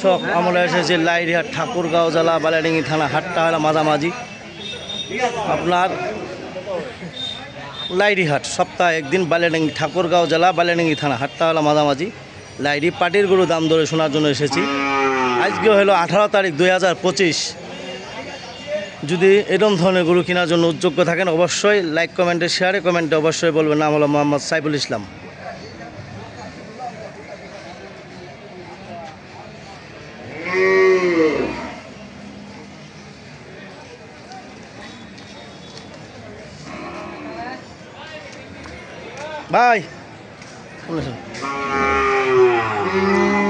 শখ আমরা এসেছি লাইরিহাট ঠাকুরগাঁও জেলা, বালাডিঙ্গি থানা, হাটটা হলো মাঝামাঝি। আপনার লাইরিহাট সপ্তাহে একদিন বালিয়াডাঙ্গি ঠাকুরগাঁও জেলা বালিয়াডাঙ্গি থানা, হাটটা হলো মাঝামাঝি। লাইরি পাটির গরু দাম দরে শোনার জন্য এসেছি। আজকে হলো আঠারো তারিখ দুই হাজার পঁচিশ। যদি এরকম ধরনের গরু কেনার জন্য উদ্যোগ্য থাকেন অবশ্যই লাইক কমেন্টে শেয়ারে কমেন্টে অবশ্যই বলবেন। নাম হলো মোহাম্মদ সাইফুল ইসলাম। ভাই।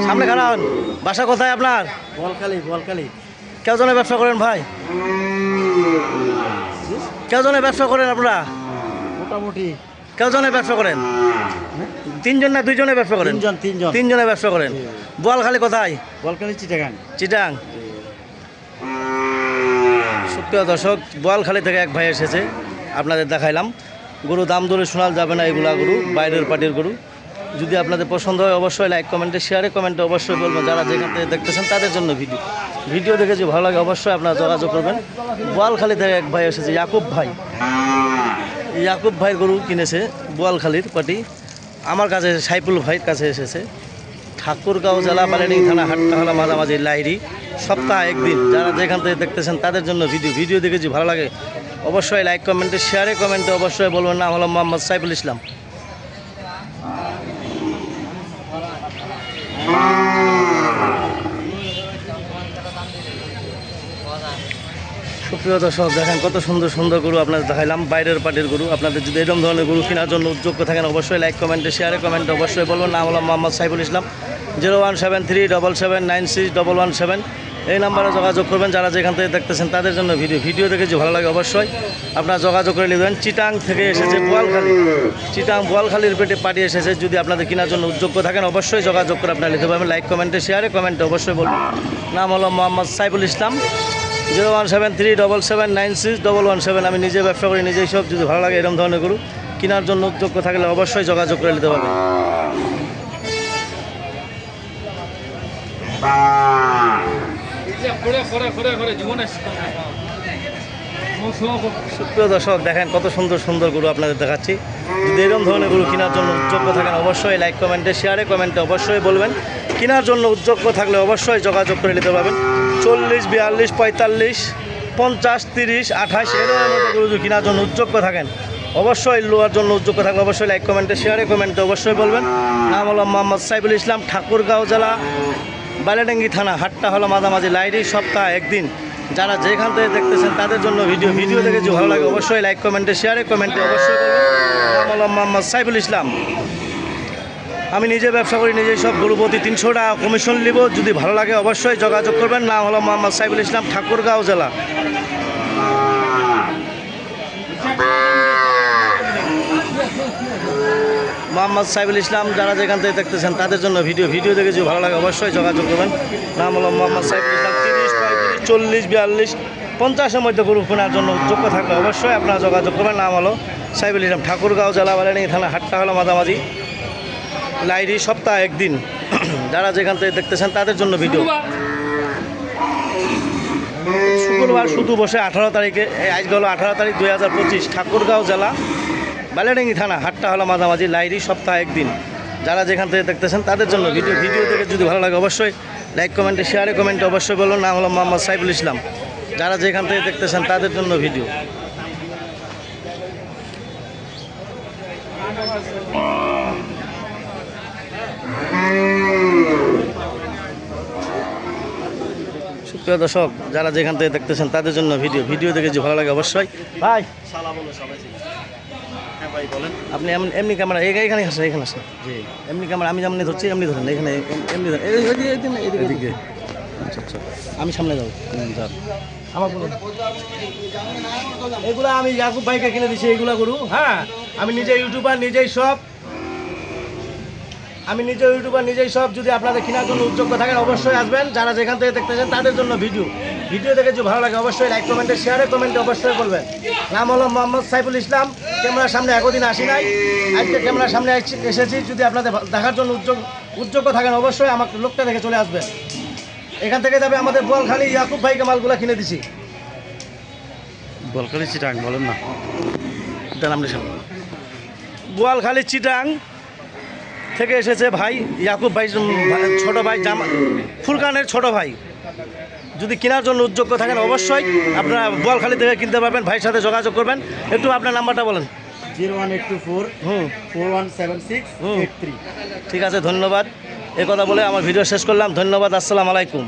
সামনে খারাপ বাসা কোথায় আপনার? বলকালি বলকালি কেউ জনে ব্যবসা করেন ভাই? কেউ জনে ব্যবসা করেন আপনারা? মোটামুটি। কেউ জনে ব্যবসা করেন? তিনজন না দুইজনে ব্যবসা করেন? তিনজন তিনজন। তিনজনে ব্যবসা করেন। বোয়ালখালী কোথায়? বলকালি চিটাগাং। চিটাং সুপ্রিয় দর্শক বোয়ালখালী থেকে এক ভাই এসেছে। আপনাদের দেখাইলাম। গরু দাম দরে শোনাল যাবে না এগুলা গরু, বাইরের পার্টির গরু। যদি আপনাদের পছন্দ হয় অবশ্যই লাইক কমেন্টে শেয়ারে কমেন্টে অবশ্যই বলবেন। যারা যেখান থেকে দেখতেছেন তাদের জন্য ভিডিও ভিডিও দেখে যদি ভালো লাগে অবশ্যই আপনারা যোগাযোগ করবেন। বোয়ালখালী থেকে এক ভাই এসেছে, ইয়াকুব ভাই। ইয়াকুব ভাইয়ের গরু কিনেছে বোয়ালখালির পার্টি। আমার কাছে সাইফুল ভাইয়ের কাছে এসেছে। ঠাকুরগাঁও জেলা বালিনী থানা হাট্টাহলা মাঝামাঝি লাইরি। সপ্তাহে, একদিন যারা যেখান থেকে দেখতেছেন তাদের জন্য ভিডিও ভিডিও দেখে যদি ভালো লাগে, অবশ্যই লাইক কমেন্টে শেয়ারে কমেন্টে অবশ্যই বলবেন নাম হলো মোহাম্মদ সাইফুল ইসলাম। সুপ্রিয় দর্শক, দেখেন কত সুন্দর সুন্দর গরু আপনাদের দেখাইলাম, বাইরের পার্টির গরু। আপনাদের যদি এরকম ধরনের গরু কেনার জন্য উদ্যোগ্য থাকেন, অবশ্যই লাইক কমেন্টে শেয়ারে কমেন্টে অবশ্যই বলবেন নাম হলো Mohammad Saiful Islam. Zero one seven three double seven nine six double one seven এই নাম্বারে যোগাযোগ করবেন যারা যেখান থেকে দেখতেছেন তাদের জন্য ভিডিও। ভিডিও দেখে যে ভালো লাগে অবশ্যই আপনারা যোগাযোগ করে নেবেন। চিটাং থেকে এসেছে বোয়ালখালী। চিটাং বোয়ালখালীর পেটে পাঠিয়ে এসেছে। যদি আপনাদের কেনার জন্য উদ্যোগ্য থাকেন অবশ্যই যোগাযোগ করে আপনারা নিতে পারবেন। লাইক কমেন্টে শেয়ারে কমেন্টে অবশ্যই বলবেন। নাম হলো Mohammad Saiful Islam. Zero one seven three double seven nine six double one seven. আমি নিজে ব্যবসা করি, নিজেই সব। যদি ভালো লাগে এরকম ধরনের গরু কেনার জন্য উদ্যোগ্য থাকলে অবশ্যই যোগাযোগ করে নিতে পারবেন। করে সুপ্রিয় দর্শক, দেখেন কত সুন্দর সুন্দর গরু আপনাদের দেখাচ্ছি। যদি এরকম ধরনের গরু কেনার জন্য উদ্যোগ্য থাকেন, অবশ্যই লাইক কমেন্টে শেয়ারে কমেন্টে অবশ্যই বলবেন। কেনার জন্য উদ্যোগ্য থাকলে অবশ্যই যোগাযোগ করে নিতে পারবেন। চল্লিশ, বিয়াল্লিশ, পঁয়তাল্লিশ, পঞ্চাশ, তিরিশ, আঠাশ, এরকম গরু যদি কেনার জন্য উদ্যোগ্য থাকেন, অবশ্যই লোয়ার জন্য উদ্যোগ্য থাকলে অবশ্যই লাইক কমেন্টে শেয়ারে কমেন্টে অবশ্যই বলবেন। নাম হলো মোহাম্মদ সাইফুল ইসলাম, ঠাকুরগাঁও জেলা। বালিয়াডাঙ্গি থানা, হাটটা হলো মাঝামাঝি লাইরি সপ্তাহে একদিন। যারা যেখান থেকে দেখতেছেন তাদের জন্য ভিডিও ভিডিও দেখে যদি ভালো লাগে অবশ্যই লাইক কমেন্টে শেয়ারে কমেন্টে অবশ্যই করবেন। মোহাম্মদ সাইফুল ইসলাম। আমি নিজে ব্যবসা করি নিজেই সব গরু তিনশো টাকা কমিশন নিব। যদি ভালো লাগে অবশ্যই যোগাযোগ করবেন। নাম হলো মোহাম্মদ সাইফুল ইসলাম, ঠাকুরগাঁও জেলা। মোহাম্মদ সাইবুল ইসলাম, যারা যেখান থেকে দেখতেছেন তাদের জন্য ভিডিও। ভিডিও দেখে যদি ভালো লাগে অবশ্যই যোগাযোগ করবেন। নাম হলো মোহাম্মদ সাইফুল ইসলাম, তিরিশ পঁয়ত্রিশ, চল্লিশ, বিয়াল্লিশ, পঞ্চাশের মধ্যে গরু কেনার জন্য যোগ্য থাকলে অবশ্যই আপনারা যোগাযোগ করবেন। নাম হলো সাইফুল ইসলাম, ঠাকুরগাঁও জেলা বালানি থানা, হাটটা হলো মাঝামাঝি লাইরি সপ্তাহে একদিন। যারা যেখান থেকে দেখতেছেন তাদের জন্য ভিডিও। শুক্রবার শুধু বসে আঠারো তারিখে আজকে হলো আঠারো তারিখ দুই হাজার পঁচিশ, ঠাকুরগাঁও জেলা বালিয়াডাঙ্গি থানা হাটটা হলো মাঝামাঝি লাইরি সপ্তাহে একদিন। যারা যেখান থেকে দেখতেছেন তাদের জন্য ভিডিও ভিডিও দেখে যদি ভালো লাগে অবশ্যই লাইক কমেন্টে শেয়ারে কমেন্টে অবশ্যই বলুন। নাম হলো মোহাম্মদ সাইফুল ইসলাম। যারা যেখান থেকে দেখতেছেন তাদের জন্য ভিডিও। সুপ্রিয় দর্শক যারা যেখান থেকে দেখতেছেন তাদের জন্য ভিডিও। ভিডিও দেখে যদি ভালো লাগে অবশ্যই। ভাই আপনি এমন এমনি ক্যামেরা এখানে আসেন এখানে আসেন। জি। এমনি ক্যামেরা আমি যেমন ধরছি এমনি ধরেন। এখানে এমনি ধরেন। এদিকে। আচ্ছা আচ্ছা। আমি সামনে যাব। যান। আমার বলুন। এগুলো আমি ইয়াকুব ভাইকে কিনে দিছি এইগুলো গরু। হ্যাঁ আমি নিজে ইউটিউবার নিজেই সব। আমি নিজে ইউটিউবার নিজেই সব। যদি আপনাদের কেনার জন্য উদ্যোগ থাকেন অবশ্যই আসবেন। যারা যেখান থেকে দেখতেছেন তাদের জন্য ভিডিও। ভিডিও দেখে যদি ভালো লাগে অবশ্যই লাইক কমেন্টে শেয়ারে কমেন্টে অবশ্যই বলবেন। নাম হলো মোহাম্মদ সাইফুল ইসলাম। ক্যামেরার সামনে একদিন আসি নাই। আজকে ক্যামেরার সামনে এসেছি- যদি আপনাদের দেখার জন্য উদ্যোগ উদ্যোগ থাকেন অবশ্যই আমাকে লোকটা দেখে চলে আসবেন। এখান থেকে যাবে আমাদের বোয়ালখালী ইয়াকুব ভাইকে মালগুলো কিনে দিছি। বলকালি চিটাং বলেন না। আপনি সামনে। বোয়ালখালী চিটাং থেকে এসেছে ভাই ইয়াকুব ভাই- ছোট ভাই জামা ফুলকানের ছোট ভাই। যদি কেনার জন্য উদ্যোগ্য থাকেন অবশ্যই আপনারা বোয়ালখালি থেকে কিনতে পারবেন ভাইয়ের সাথে যোগাযোগ করবেন। একটু আপনার নাম্বারটা বলেন। ঠিক আছে ধন্যবাদ। এ কথা বলে আমার ভিডিও শেষ করলাম। ধন্যবাদ আসসালাম আলাইকুম।